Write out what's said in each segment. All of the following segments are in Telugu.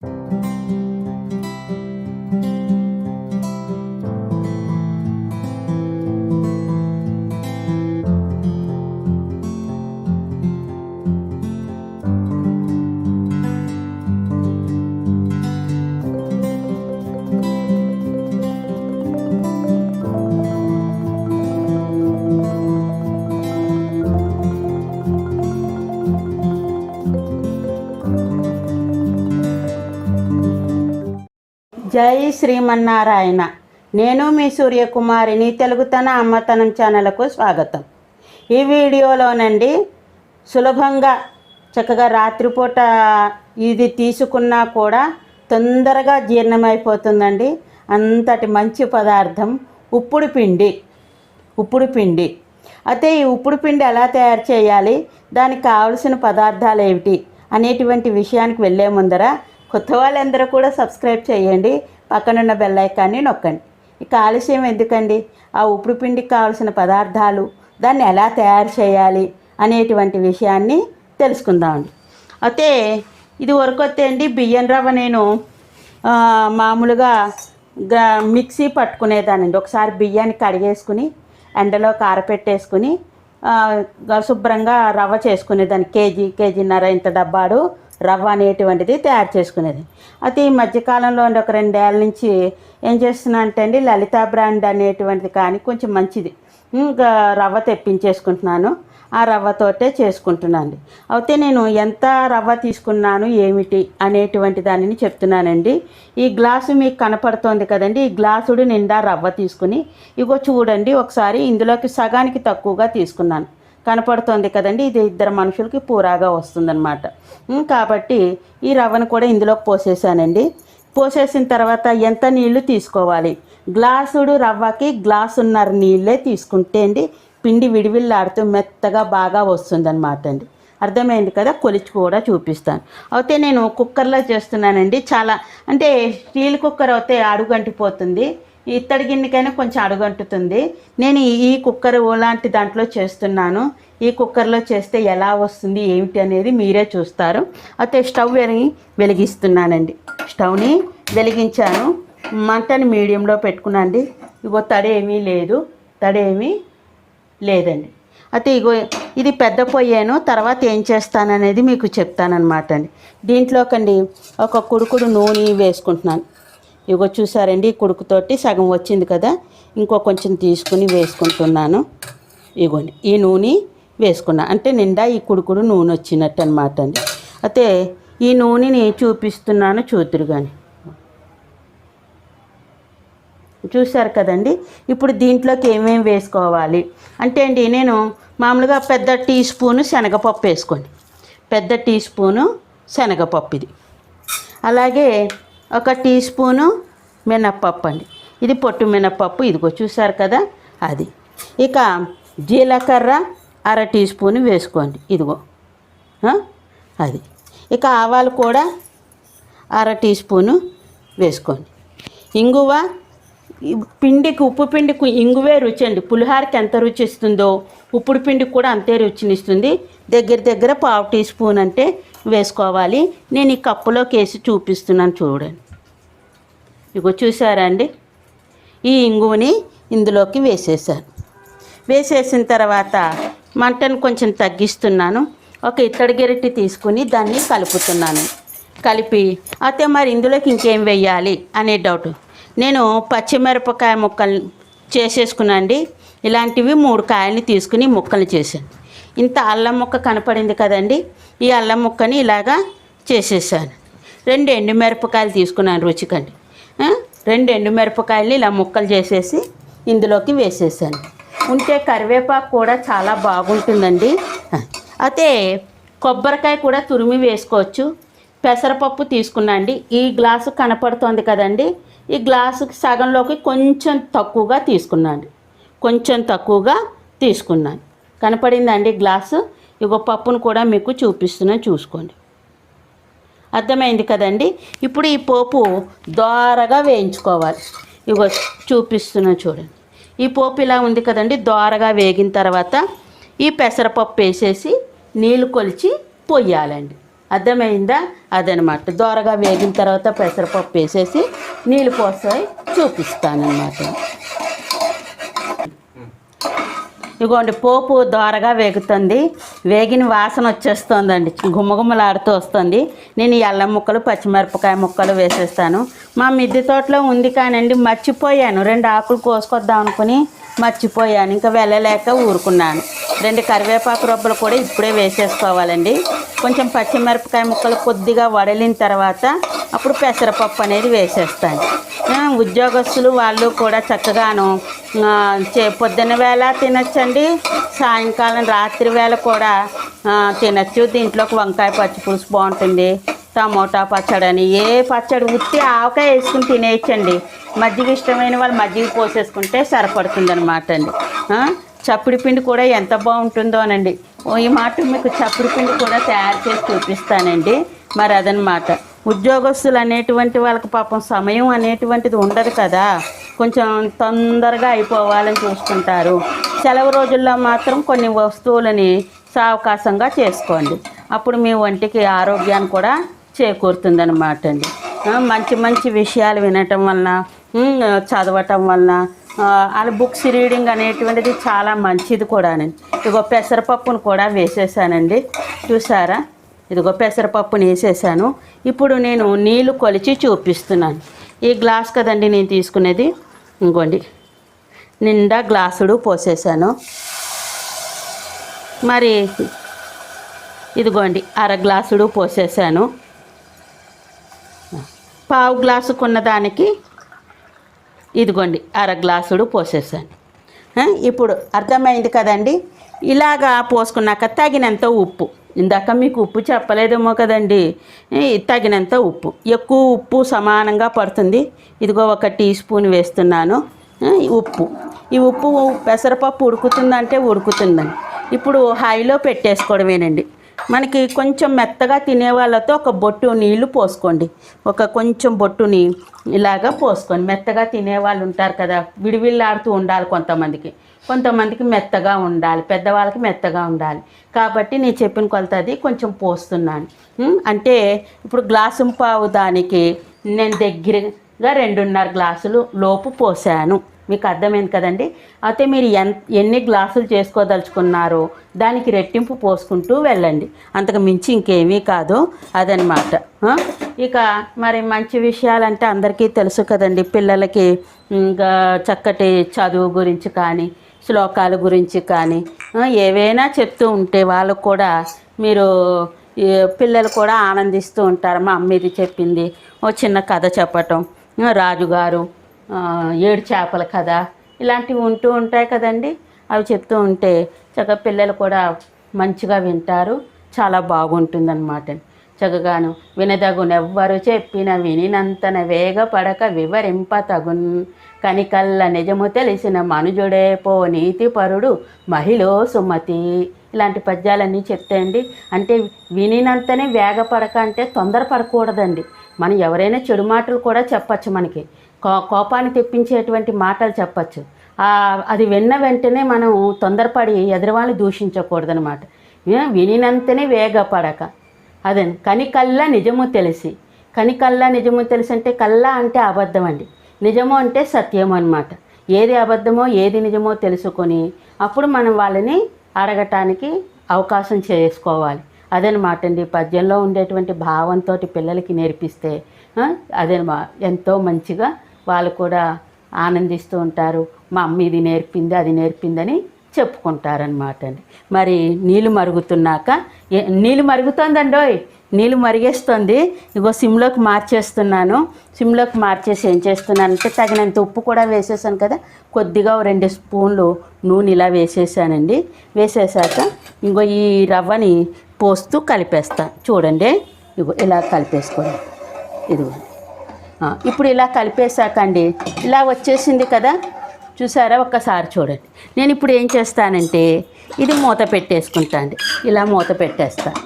you జై శ్రీమన్నారాయణ. నేను మీ సూర్యకుమారిని తెలుగుతన అమ్మతనం ఛానల్కు స్వాగతం. ఈ వీడియోలోనండి సులభంగా చక్కగా రాత్రిపూట ఇది తీసుకున్నా కూడా తొందరగా జీర్ణమైపోతుందండి. అంతటి మంచి పదార్థం ఉప్పుడు పిండి ఉప్పుడు పిండి. అయితే ఈ ఉప్పుడు పిండి ఎలా తయారు చేయాలి దానికి కావలసిన పదార్థాలు ఏమిటి అనేటువంటి విషయానికి వెళ్ళే ముందర కొత్త వాళ్ళందరూ కూడా సబ్స్క్రైబ్ చేయండి. పక్కనున్న బెల్ ఐకాన్ని నొక్కండి. ఇక ఆలస్యం ఎందుకండి? ఆ ఉప్పుడు పిండికి కావలసిన పదార్థాలు దాన్ని ఎలా తయారు చేయాలి అనేటువంటి విషయాన్ని తెలుసుకుందామండి అయితే ఇది వరకు వస్తే అండి బియ్యం రవ్వ నేను మామూలుగా మిక్సీ పట్టుకునేదానండి. ఒకసారి బియ్యాన్ని కడిగేసుకుని ఎండలో కారపెట్టేసుకుని శుభ్రంగా రవ్వ చేసుకునేదాన్ని. కేజీ కేజీన్నర ఇంత డబ్బాడు రవ్వ అనేటువంటిది తయారు చేసుకునేది. అయితే ఈ మధ్యకాలంలో ఒక రెండేళ్ళ నుంచి ఏం చేస్తున్నా అంటే అండి లలిత బ్రాండ్ అనేటువంటిది కానీ కొంచెం మంచిది. ఇంకా రవ్వ తెప్పించేసుకుంటున్నాను. ఆ రవ్వతోటే చేసుకుంటున్నాను. అయితే నేను ఎంత రవ్వ తీసుకున్నాను ఏమిటి అనేటువంటి దానిని చెప్తున్నానండి. ఈ గ్లాసు మీకు కనపడుతోంది కదండి ఈ గ్లాసుడు నిండా రవ్వ తీసుకుని ఇగో చూడండి ఒకసారి ఇందులోకి సగానికి తక్కువగా తీసుకున్నాను. కనపడుతోంది కదండి. ఇది ఇద్దరు మనుషులకి పూరాగా వస్తుందన్నమాట. కాబట్టి ఈ రవ్వను కూడా ఇందులోకి పోసేసానండి. పోసేసిన తర్వాత ఎంత నీళ్ళు తీసుకోవాలి? గ్లాసుడు రవ్వకి గ్లాసున్నర నీళ్ళే తీసుకుంటే అండి పిండి విడివిల్లాడుతూ మెత్తగా బాగా వస్తుందన్నమాట అండి. అర్థమైంది కదా? కొలిచి కూడా చూపిస్తాను. అయితే నేను కుక్కర్లో చేస్తున్నానండి. చాలా అంటే స్టీల్ కుక్కర్ అయితే అడుగంటిపోతుంది. ఇత్తడి గిన్నెకైనా కొంచెం అడుగంటుతుంది. నేను ఈ- కుక్కర్ లాంటి దాంట్లో చేస్తున్నాను. ఈ కుక్కర్లో చేస్తే ఎలా వస్తుంది ఏమిటి అనేది మీరే చూస్తారు. అయితే స్టవ్ వెలిగి వెలిగిస్తున్నానండి. స్టవ్ని వెలిగించాను. మంటని మీడియంలో పెట్టుకున్నాండి ఇగో తడేమీ లేదు. తడేమీ లేదండి. అయితే ఇగో ఇది పెద్ద పొయ్యాను. తర్వాత ఏం చేస్తాననేది మీకు చెప్తానమాట అండి దీంట్లోకండి ఒక కుడుకుడు నూనె వేసుకుంటున్నాను. ఇగో చూసారండి ఈ కుడుకుతోటి సగం వచ్చింది కదా ఇంకో కొంచెం తీసుకుని వేసుకుంటున్నాను. ఇగోండి ఈ నూనె వేసుకున్నా. అంటే నిండా ఈ కుడుకుడు నూనె వచ్చినట్టు అనమాట అండి అయితే ఈ నూనెని చూపిస్తున్నాను చూతురు కానీ చూశారు కదండి ఇప్పుడు దీంట్లోకి ఏమేమి వేసుకోవాలి? అంటే అండి నేను మామూలుగా పెద్ద టీ స్పూను శనగపప్పు వేసుకోండి. పెద్ద టీ స్పూను శనగపప్పు ఇది. అలాగే ఒక టీ స్పూను మినప్పప్పు అండి. ఇది పొట్టు మినప్పప్పు ఇదిగో చూసారు కదా అది. ఇక జీలకర్ర అర టీ స్పూన్ వేసుకోండి ఇదిగో. అది. ఇక ఆవాలు కూడా అర టీ స్పూను వేసుకోండి. ఇంగువ పిండికి ఉప్పు పిండికి ఇంగువే రుచి అండి. పులిహారకి ఎంత రుచి ఇస్తుందో ఉప్పుడు పిండికి కూడా అంతే రుచినిస్తుంది దగ్గర దగ్గర పావు టీ స్పూన్ అంటే వేసుకోవాలి. నేను ఈ కప్పులోకి వేసి చూపిస్తున్నాను చూడండి. ఇగో చూసారా అండి ఈ ఇంగువుని ఇందులోకి వేసేసాను. వేసేసిన తర్వాత మంటను కొంచెం తగ్గిస్తున్నాను. ఒక ఇత్తడి గెరటి తీసుకుని దాన్ని కలుపుతున్నాను. కలిపి అయితే మరి ఇందులోకి ఇంకేం వేయాలి? అనే డౌట్. నేను పచ్చిమిరపకాయ ముక్కలు చేసేసుకున్నాండి ఇలాంటివి మూడు కాయల్ని తీసుకుని ముక్కలు చేశాను. ఇంత అల్లం ముక్క కనపడింది కదండి. ఈ అల్లం ముక్కని ఇలాగా చేసేసాను. రెండు ఎండుమిరపకాయలు తీసుకున్నాను రుచికండి. రెండు ఎండుమిరపకాయలు ఇలా ముక్కలు చేసేసి ఇందులోకి వేసేసాను. ఉంటే కరివేపాకు కూడా చాలా బాగుంటుందండి. అయితే కొబ్బరికాయ కూడా తురిమి వేసుకోవచ్చు. పెసరపప్పు తీసుకున్నాండి ఈ గ్లాసు కనపడుతోంది కదండి. ఈ గ్లాసుకి సగంలోకి కొంచెం తక్కువగా తీసుకున్నాను. కొంచెం తక్కువగా తీసుకున్నాను. కనపడిందండి గ్లాసు. ఇగో పప్పును కూడా మీకు చూపిస్తున్నాను చూసుకోండి. అర్థమైంది కదండి? ఇప్పుడు ఈ పోపు దోరగా వేయించుకోవాలి. ఇగో చూపిస్తున్నా చూడండి. ఈ పోపు ఇలా ఉంది కదండి దోరగా వేగిన తర్వాత ఈ పెసరపప్పు వేసేసి నీళ్ళు కొలిచి పొయ్యాలండి. అర్థమైందా? అదనమాట. దోరగా వేగిన తర్వాత పెసరపప్పు వేసేసి నీళ్ళు పోసాయి చూపిస్తానమాట ఇదిగోండి పోపు దోరగా వేగుతుంది. వేగిన వాసన వచ్చేస్తుందండి. గుమ్మగుమ్మలాడుతూ వస్తుంది. నేను ఎల్లం ముక్కలు పచ్చిమిరపకాయ ముక్కలు వేసేస్తాను. మా మిద్దె తోటలో ఉంది కానండి మర్చిపోయాను. రెండు ఆకులు కోసుకొద్దాం అనుకుని మర్చిపోయాను. ఇంకా వెళ్ళలేక ఊరుకున్నాను. రెండు కరివేపాకు రొబ్బలు కూడా ఇప్పుడే వేసేసుకోవాలండి. కొంచెం పచ్చిమిరపకాయ ముక్కలు కొద్దిగా వడలిన తర్వాత అప్పుడు పెసరపప్పు అనేది వేసేస్తాను. ఉద్యోగస్తులు వాళ్ళు కూడా చక్కగాను చే పొద్దున్న వేళ తినచ్చండి సాయంకాలం రాత్రి వేళ కూడా తినచ్చు. దీంట్లోకి వంకాయ పచ్చిపులుసు బాగుంటుంది టమోటా పచ్చడి అని. ఏ పచ్చడి ఉత్తి ఆవకాయ వేసుకుని తినేయచ్చండి. మజ్జిగ ఇష్టమైన వాళ్ళు మజ్జిగ పోసేసుకుంటే సరిపడుతుంది అనమాట అండి చప్పుడి పిండి కూడా ఎంత బాగుంటుందోనండి ఓ ఈ మాట మీకు చప్పుడు పిండి కూడా తయారు చేసి చూపిస్తానండి. మరి అదనమాట ఉద్యోగస్తులు అనేటువంటి వాళ్ళకి పాపం సమయం అనేటువంటిది ఉండదు కదా. కొంచెం తొందరగా అయిపోవాలని చూసుకుంటారు. సెలవు రోజుల్లో మాత్రం కొన్ని వస్తువులని సావకాశంగా చేసుకోండి. అప్పుడు మీ ఒంటికి ఆరోగ్యాన్ని కూడా చేకూరుతుందన్నమాట అండి. మంచి మంచి విషయాలు వినటం వలన చదవటం వలన అలా వాళ్ళ బుక్స్ రీడింగ్ అనేటువంటిది చాలా మంచిది కూడానండి. ఇగో పెసరపప్పును కూడా వేసేసానండి. చూసారా? ఇదిగో పెసరపప్పుని వేసేసాను. ఇప్పుడు నేను నీళ్ళు కొలిచి చూపిస్తున్నాను. ఈ గ్లాస్ కదండి నేను తీసుకునేది? ఇంకోండి. నిండా గ్లాసుడు పోసేసాను. మరి ఇదిగోండి అర గ్లాసుడు పోసేసాను. పావు గ్లాసుకున్న దానికి ఇదిగోండి అర గ్లాసుడు పోసేసాను. ఇప్పుడు అర్థమైంది కదండి? ఇలాగా పోసుకున్నాక తగినంత ఉప్పు. ఇందాక మీకు ఉప్పు చెప్పలేదేమో కదండి. తగినంత ఉప్పు. ఎక్కువ ఉప్పు సమానంగా పడుతుంది. ఇదిగో ఒక టీ స్పూన్ వేస్తున్నాను. ఉప్పు. ఈ ఉప్పు పెసరపప్పు ఉడుకుతుందంటే ఉడుకుతుందండి. ఇప్పుడు హైలో పెట్టేసుకోవడమేనండి. మనకి కొంచెం మెత్తగా తినే వాళ్ళతో ఒక బొట్టు నీళ్ళు పోసుకోండి. ఒక కొంచెం బొట్టుని ఇలాగా పోసుకోండి. మెత్తగా తినే వాళ్ళు ఉంటారు కదా విడివిల్లాడుతూ ఉండాలి కొంతమందికి. కొంతమందికి మెత్తగా ఉండాలి పెద్దవాళ్ళకి మెత్తగా ఉండాలి. కాబట్టి నేను చెప్పిన కొలత అది కొంచెం పోస్తున్నాను. అంటే ఇప్పుడు గ్లాసు పావు దానికి నేను దగ్గరగా రెండున్నర గ్లాసులు లోపు పోసాను. మీకు అర్థమైంది కదండి? అయితే మీరు ఎన్ ఎన్ని గ్లాసులు చేసుకోదలుచుకున్నారో దానికి రెట్టింపు పోసుకుంటూ వెళ్ళండి. అంతకు మించి ఇంకేమీ కాదు. అదనమాట ఇక మరి మంచి విషయాలంటే అందరికీ తెలుసు కదండి. పిల్లలకి ఇంకా చక్కటి చదువు గురించి కానీ శ్లోకాల గురించి కానీ ఏవైనా చెప్తూ ఉంటే వాళ్ళకు కూడా మీరు పిల్లలు కూడా ఆనందిస్తూ ఉంటారు. మా అమ్మ ఇది చెప్పింది. ఓ చిన్న కథ చెప్పటం. రాజుగారు ఏడు చేపల కథ ఇలాంటివి ఉంటూ ఉంటాయి కదండి. అవి చెప్తూ ఉంటే చక్కగా పిల్లలు కూడా మంచిగా వింటారు. చాలా బాగుంటుందన్నమాట. చక్కగాను వినదగునెవ్వరు చెప్పిన వినినంతన వేగపడక వివరింప తగున్. కనికల్ల నిజము తెలిసిన మనుజుడే పో నీతిపరుడు మహిళో సుమతి. ఇలాంటి పద్యాలన్నీ చెప్తాయండి అంటే వినినంతనే వేగపడక అంటే తొందరపడకూడదండి. మనం ఎవరైనా చెడు మాటలు కూడా చెప్పచ్చు మనకి. కోపాన్ని తెప్పించేటువంటి మాటలు చెప్పచ్చు. అది విన్న వెంటనే మనం తొందరపడి ఎదురువాళ్ళని దూషించకూడదనమాట వినినంతనే వేగపడక అదే కనికల్లా నిజము తెలిసి. కని కల్లా నిజము తెలిసి అంటే కల్లా అంటే అబద్ధం అండి. నిజము అంటే సత్యం అన్నమాట. ఏది అబద్ధమో ఏది నిజమో తెలుసుకొని అప్పుడు మనం వాళ్ళని అడగటానికి అవకాశం చేసుకోవాలి. అదనమాట అండి. పద్యంలో ఉండేటువంటి భావంతో పిల్లలకి నేర్పిస్తే అదే మా ఎంతో మంచిగా వాళ్ళు కూడా ఆనందిస్తూ ఉంటారు. మా అమ్మ ఇది నేర్పింది అది నేర్పిందని చెప్పుకుంటారనమాట అండి. మరి నీళ్ళు మరుగుతున్నాక నీళ్ళు నీళ్ళు మరుగుతుందండోయ్ నీళ్ళు మరిగేస్తుంది. ఇగో సిమ్లోకి మార్చేస్తున్నాను. సిమ్లోకి మార్చేసి ఏం చేస్తున్నానంటే తగినంత ఉప్పు కూడా వేసేసాను కదా. కొద్దిగా ఓ రెండు స్పూన్లు నూనె ఇలా వేసేసానండి. వేసేసాక ఇంకో ఈ రవ్వని పోస్తూ కలిపేస్తా. చూడండి ఇగో ఇలా కలిపేసుకోండి ఇదిగో. ఇప్పుడు ఇలా కలిపేశాకండి. ఇలా వచ్చేసింది కదా? చూసారా? ఒక్కసారి చూడండి. నేను ఇప్పుడు ఏం చేస్తానంటే ఇది మూత పెట్టేసుకుంటాను అండి ఇలా మూత పెట్టేస్తాను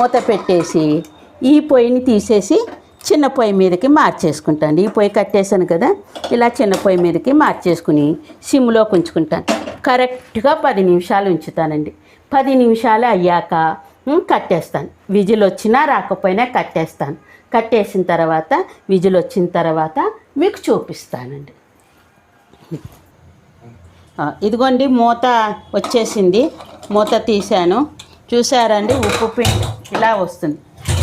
మూత పెట్టేసి ఈ పొయ్యిని తీసేసి చిన్న పొయ్యి మీదకి మార్చేసుకుంటాను ఈ పొయ్యి కట్టేశాను కదా? ఇలా చిన్న పొయ్యి మీదకి మార్చేసుకుని సిమ్లో ఉంచుకుంటాను కరెక్ట్గా పది నిమిషాలు ఉంచుతానండి. పది నిమిషాలు అయ్యాక కట్టేస్తాను. విజిల్ వచ్చినా రాకపోయినా కట్టేస్తాను. కట్టేసిన తర్వాత విజులు వచ్చిన తర్వాత మీకు చూపిస్తానండి. ఇదిగోండి మూత వచ్చేసింది. మూత తీశాను. చూసారండి ఉప్పు పిండి ఇలా వస్తుంది.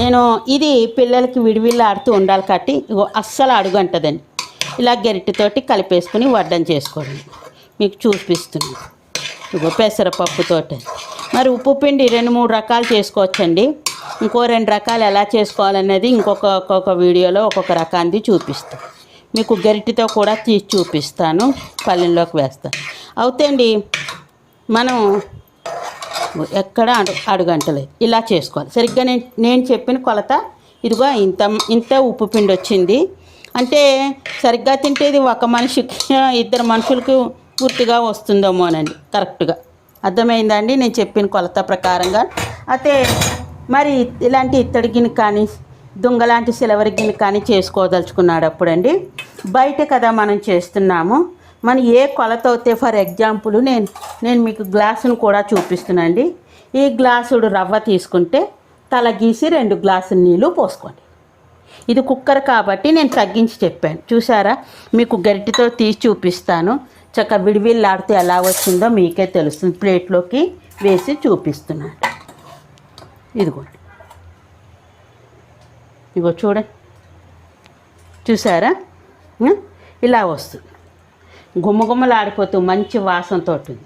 నేను ఇది పిల్లలకి విడివిల్లాడుతూ ఉండాలి కాబట్టి ఇగో అస్సలు అడుగంటదండి. ఇలా గరిటెతోటి కలిపేసుకుని వడ్డం చేసుకోవడం మీకు చూపిస్తున్నాను. ఇగో పెసరపప్పుతోటి మరి ఉప్పు పిండి రెండు మూడు రకాలు చేసుకోవచ్చండి. ఇంకో రెండు రకాలు ఎలా చేసుకోవాలనేది ఇంకొక ఒక్కొక్క వీడియోలో ఒక్కొక్క రకాన్ని చూపిస్తాను మీకు గరిటితో కూడా తీసి చూపిస్తాను. పల్లెల్లోకి వేస్తాను అవుతండి మనం ఎక్కడ అడు అడుగంటలేదు ఇలా చేసుకోవాలి. సరిగ్గా నేను నేను చెప్పిన కొలత ఇదిగో ఇంత ఇంత ఉప్పు పిండి వచ్చింది. అంటే సరిగ్గా తింటే ఇది ఒక మనిషికి ఇద్దరు మనుషులకు పూర్తిగా వస్తుందేమోనండి కరెక్ట్గా. అర్థమైందండి? నేను చెప్పిన కొలత ప్రకారంగా. అయితే మరి ఇలాంటి ఇత్తడి గిన్నె కానీ దుంగలాంటి సిలవరి గిన్నె కానీ చేసుకోదలుచుకున్నాడు అప్పుడండి. బయట కదా మనం చేస్తున్నాము. మనం ఏ కొలత అవుతే ఫర్ ఎగ్జాంపుల్ నేను నేను మీకు గ్లాసును కూడా చూపిస్తున్నాండి ఈ గ్లాసుడు రవ్వ తీసుకుంటే తల గీసి రెండు గ్లాసుల నీళ్ళు పోసుకోండి. ఇది కుక్కర్ కాబట్టి నేను తగ్గించి చెప్పాను. చూసారా మీకు గరిటెతో తీసి చూపిస్తాను. చక్క విడివిల్లాడితే ఎలా వచ్చిందో మీకే తెలుస్తుంది. ప్లేట్లోకి వేసి చూపిస్తున్నాను. ఇదిగో ఇగో చూడండి చూసారా ఇలా వస్తుంది. గుమ్మగుమ్మలాడిపోతూ మంచి వాసనతో ఉంటుంది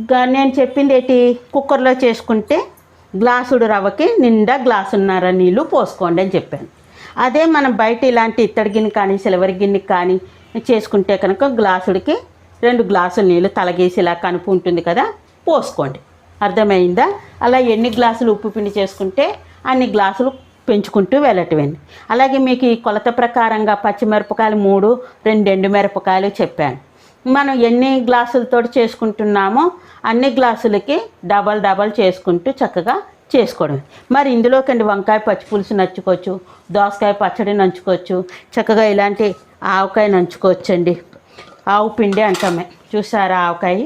ఇంకా నేను చెప్పింది ఏంటి? కుక్కర్లో చేసుకుంటే గ్లాసుడు రవ్వకి నిండా గ్లాసున్నర నీళ్ళు పోసుకోండి అని చెప్పాను. అదే మనం బయట ఇలాంటి ఇత్తడి గిన్నె కానీ సిల్వర్ గిన్నె కానీ చేసుకుంటే కనుక గ్లాసుడికి రెండు గ్లాసుల నీళ్ళు తలగేసి ఇలా కనుపు ఉంటుంది కదా పోసుకోండి. అర్థమైందా? అలా ఎన్ని గ్లాసులు ఉప్పు పిండి చేసుకుంటే అన్ని గ్లాసులు పెంచుకుంటూ వెళ్ళటమేండి అలాగే మీకు ఈ కొలత ప్రకారంగా పచ్చిమిరపకాయలు మూడు రెండు ఎండు మిరపకాయలు చెప్పాను. మనం ఎన్ని గ్లాసులతో చేసుకుంటున్నామో అన్ని గ్లాసులకి డబల్ డబల్ చేసుకుంటూ చక్కగా చేసుకోవడం మరి ఇందులోకండి వంకాయ పచ్చి పులుసు నంచుకోవచ్చు దోసకాయ పచ్చడి నంచుకోవచ్చు చక్కగా ఇలాంటి ఆవకాయ నంచుకోవచ్చండి. ఆవు పిండి అంటామే. చూసారా ఆవకాయ?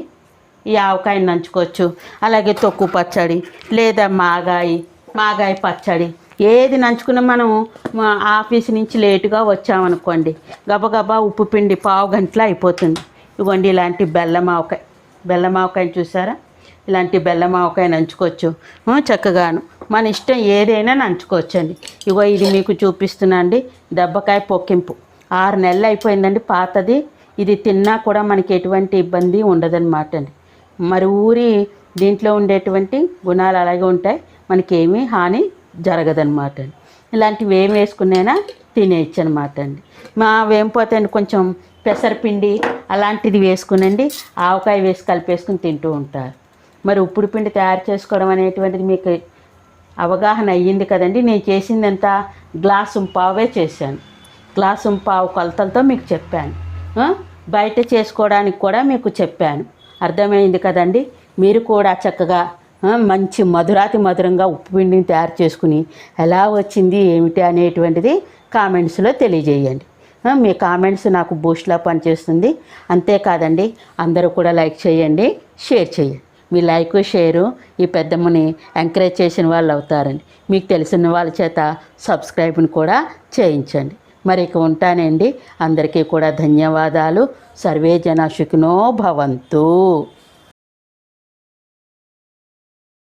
ఈ ఆవకాయని నంచుకోవచ్చు. అలాగే తొక్కు పచ్చడి లేదా మాగాయి మాగాయ పచ్చడి. ఏది నంచుకున్నా మనం మా ఆఫీస్ నుంచి లేటుగా వచ్చామనుకోండి గబగబా ఉప్పు పిండి పావు గంటలో అయిపోతుంది. ఇవ్వండి ఇలాంటి బెల్లమావకాయ ఆవకాయ చూసారా? ఇలాంటి బెల్లమావకాయ నంచుకోవచ్చు చక్కగాను. మన ఇష్టం ఏదైనా నంచుకోవచ్చండి. ఇగో ఇది మీకు చూపిస్తున్నా అండి దెబ్బకాయ పొక్కింపు. ఆరు నెలలు అయిపోయిందండి పాతది. ఇది తిన్నా కూడా మనకి ఎటువంటి ఇబ్బంది ఉండదన్నమాట అండి. మరి ఊరి దీంట్లో ఉండేటువంటి గుణాలు అలాగే ఉంటాయి. మనకి ఏమీ హాని జరగదన్నమాట అండి. ఇలాంటివి ఏం వేసుకున్నైనా తినేయచ్చు అనమాట అండి. మా వేం పోతే కొంచెం పెసరపిండి అలాంటిది వేసుకునండి. ఆవకాయ వేసి కలిపేసుకుని తింటూ ఉంటారు. మరి ఉప్పుడు పిండి తయారు చేసుకోవడం అనేటువంటిది మీకు అవగాహన అయ్యింది కదండి. నేను చేసిందంత గ్లాసు పావే చేశాను. గ్లాసు పావు కొలతలతో మీకు చెప్పాను. బయట చేసుకోవడానికి కూడా మీకు చెప్పాను. అర్థమైంది కదండి. మీరు కూడా చక్కగా మంచి మధురాతి మధురంగా ఉప్పు పిండిని తయారు చేసుకుని ఎలా వచ్చింది ఏమిటి అనేటువంటిది కామెంట్స్లో తెలియజేయండి. మీ కామెంట్స్ నాకు బూస్ట్లా పనిచేస్తుంది. అంతేకాదండి అందరూ కూడా లైక్ చేయండి షేర్ చేయండి. మీ లైక్ షేరు ఈ పెద్దమ్మని ఎంకరేజ్ చేసిన వాళ్ళు అవుతారండి. మీకు తెలిసిన వాళ్ళ చేత సబ్స్క్రైబ్ని కూడా చేయించండి. మరి ఇక ఉంటానండి. అందరికీ కూడా ధన్యవాదాలు. సర్వే జన భవంతు.